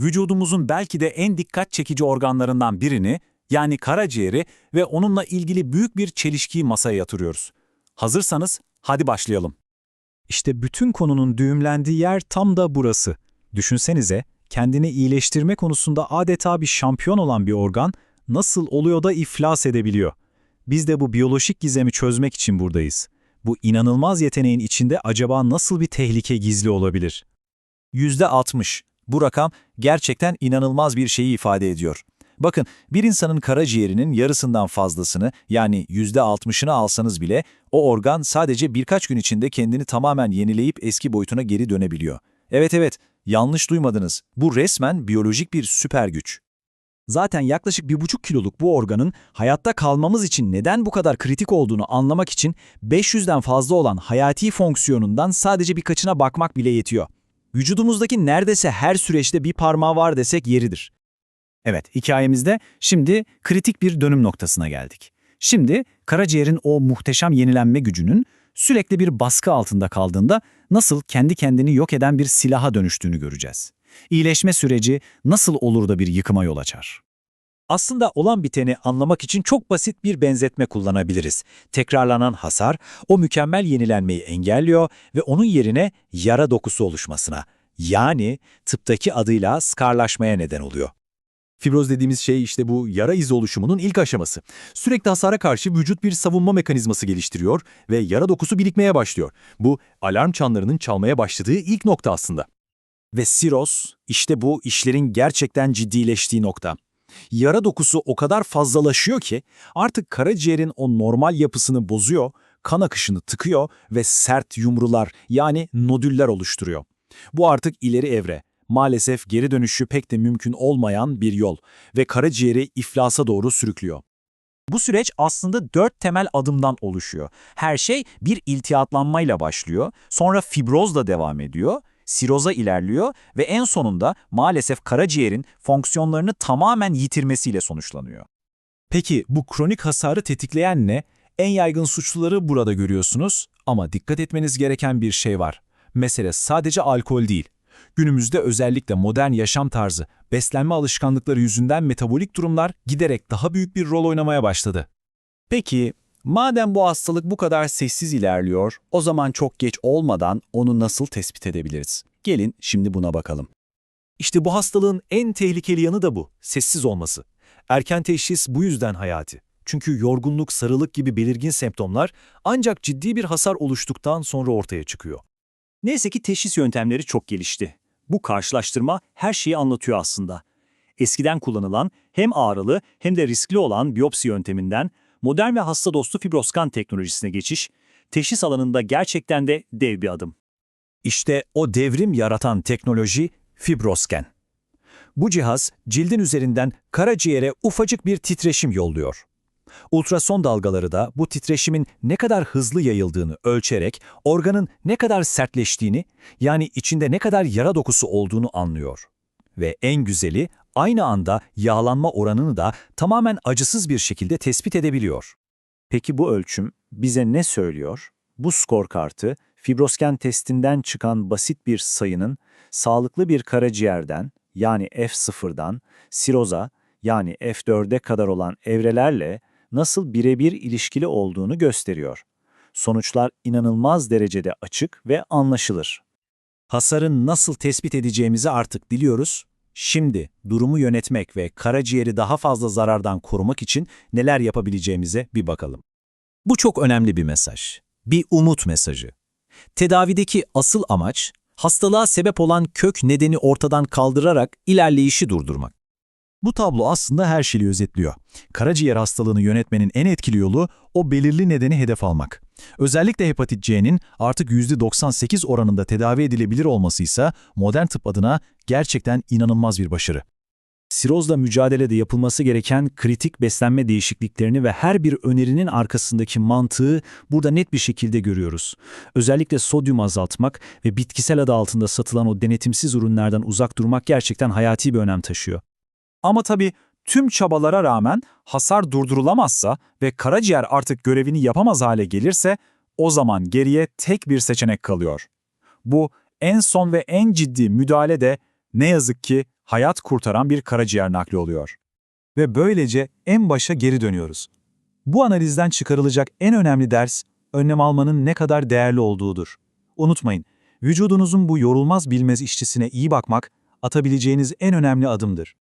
vücudumuzun belki de en dikkat çekici organlarından birini, yani karaciğeri ve onunla ilgili büyük bir çelişkiyi masaya yatırıyoruz. Hazırsanız hadi başlayalım. İşte bütün konunun düğümlendiği yer tam da burası. Düşünsenize, kendini iyileştirme konusunda adeta bir şampiyon olan bir organ nasıl oluyor da iflas edebiliyor? Biz de bu biyolojik gizemi çözmek için buradayız. Bu inanılmaz yeteneğin içinde acaba nasıl bir tehlike gizli olabilir? %60. Bu rakam gerçekten inanılmaz bir şeyi ifade ediyor. Bakın bir insanın karaciğerinin yarısından fazlasını yani %60'ını alsanız bile o organ sadece birkaç gün içinde kendini tamamen yenileyip eski boyutuna geri dönebiliyor. Evet evet yanlış duymadınız. Bu resmen biyolojik bir süper güç. Zaten yaklaşık 1,5 kiloluk bu organın hayatta kalmamız için neden bu kadar kritik olduğunu anlamak için 500'den fazla olan hayati fonksiyonundan sadece birkaçına bakmak bile yetiyor. Vücudumuzdaki neredeyse her süreçte bir parmağı var desek yeridir. Evet, hikayemizde şimdi kritik bir dönüm noktasına geldik. Şimdi karaciğerin o muhteşem yenilenme gücünün sürekli bir baskı altında kaldığında nasıl kendi kendini yok eden bir silaha dönüştüğünü göreceğiz. İyileşme süreci nasıl olur da bir yıkıma yol açar? Aslında olan biteni anlamak için çok basit bir benzetme kullanabiliriz. Tekrarlanan hasar o mükemmel yenilenmeyi engelliyor ve onun yerine yara dokusu oluşmasına, yani tıptaki adıyla skarlaşmaya neden oluyor. Fibroz dediğimiz şey işte bu yara izi oluşumunun ilk aşaması. Sürekli hasara karşı vücut bir savunma mekanizması geliştiriyor ve yara dokusu birikmeye başlıyor. Bu alarm çanlarının çalmaya başladığı ilk nokta aslında. Ve siroz, işte bu işlerin gerçekten ciddileştiği nokta. Yara dokusu o kadar fazlalaşıyor ki artık karaciğerin o normal yapısını bozuyor, kan akışını tıkıyor ve sert yumrular yani nodüller oluşturuyor. Bu artık ileri evre. Maalesef geri dönüşü pek de mümkün olmayan bir yol ve karaciğeri iflasa doğru sürüklüyor. Bu süreç aslında dört temel adımdan oluşuyor. Her şey bir iltihaplanmayla başlıyor, sonra fibrozla devam ediyor, siroza ilerliyor ve en sonunda maalesef karaciğerin fonksiyonlarını tamamen yitirmesiyle sonuçlanıyor. Peki bu kronik hasarı tetikleyen ne? En yaygın suçluları burada görüyorsunuz ama dikkat etmeniz gereken bir şey var. Mesele sadece alkol değil. Günümüzde özellikle modern yaşam tarzı, beslenme alışkanlıkları yüzünden metabolik durumlar giderek daha büyük bir rol oynamaya başladı. Peki, madem bu hastalık bu kadar sessiz ilerliyor, o zaman çok geç olmadan onu nasıl tespit edebiliriz? Gelin şimdi buna bakalım. İşte bu hastalığın en tehlikeli yanı da bu, sessiz olması. Erken teşhis bu yüzden hayati. Çünkü yorgunluk, sarılık gibi belirgin semptomlar ancak ciddi bir hasar oluştuktan sonra ortaya çıkıyor. Neyse ki teşhis yöntemleri çok gelişti. Bu karşılaştırma her şeyi anlatıyor aslında. Eskiden kullanılan hem ağrılı hem de riskli olan biyopsi yönteminden modern ve hasta dostu fibroskan teknolojisine geçiş, teşhis alanında gerçekten de dev bir adım. İşte o devrim yaratan teknoloji fibrosken. Bu cihaz cildin üzerinden karaciğere ufacık bir titreşim yolluyor. Ultrason dalgaları da bu titreşimin ne kadar hızlı yayıldığını ölçerek organın ne kadar sertleştiğini yani içinde ne kadar yara dokusu olduğunu anlıyor. Ve en güzeli aynı anda yağlanma oranını da tamamen acısız bir şekilde tespit edebiliyor. Peki bu ölçüm bize ne söylüyor? Bu skor kartı fibrosken testinden çıkan basit bir sayının sağlıklı bir karaciğerden yani F0'dan siroza yani F4'e kadar olan evrelerle nasıl birebir ilişkili olduğunu gösteriyor. Sonuçlar inanılmaz derecede açık ve anlaşılır. Hasarın nasıl tespit edeceğimizi artık biliyoruz. Şimdi durumu yönetmek ve karaciğeri daha fazla zarardan korumak için neler yapabileceğimize bir bakalım. Bu çok önemli bir mesaj. Bir umut mesajı. Tedavideki asıl amaç, hastalığa sebep olan kök nedeni ortadan kaldırarak ilerleyişi durdurmak. Bu tablo aslında her şeyi özetliyor. Karaciğer hastalığını yönetmenin en etkili yolu o belirli nedeni hedef almak. Özellikle hepatit C'nin artık %98 oranında tedavi edilebilir olması ise modern tıp adına gerçekten inanılmaz bir başarı. Sirozla mücadelede yapılması gereken kritik beslenme değişikliklerini ve her bir önerinin arkasındaki mantığı burada net bir şekilde görüyoruz. Özellikle sodyum azaltmak ve bitkisel adı altında satılan o denetimsiz ürünlerden uzak durmak gerçekten hayati bir önem taşıyor. Ama tabii tüm çabalara rağmen hasar durdurulamazsa ve karaciğer artık görevini yapamaz hale gelirse o zaman geriye tek bir seçenek kalıyor. Bu en son ve en ciddi müdahale de ne yazık ki hayat kurtaran bir karaciğer nakli oluyor. Ve böylece en başa geri dönüyoruz. Bu analizden çıkarılacak en önemli ders, önlem almanın ne kadar değerli olduğudur. Unutmayın, vücudunuzun bu yorulmaz bilmez işçisine iyi bakmak, atabileceğiniz en önemli adımdır.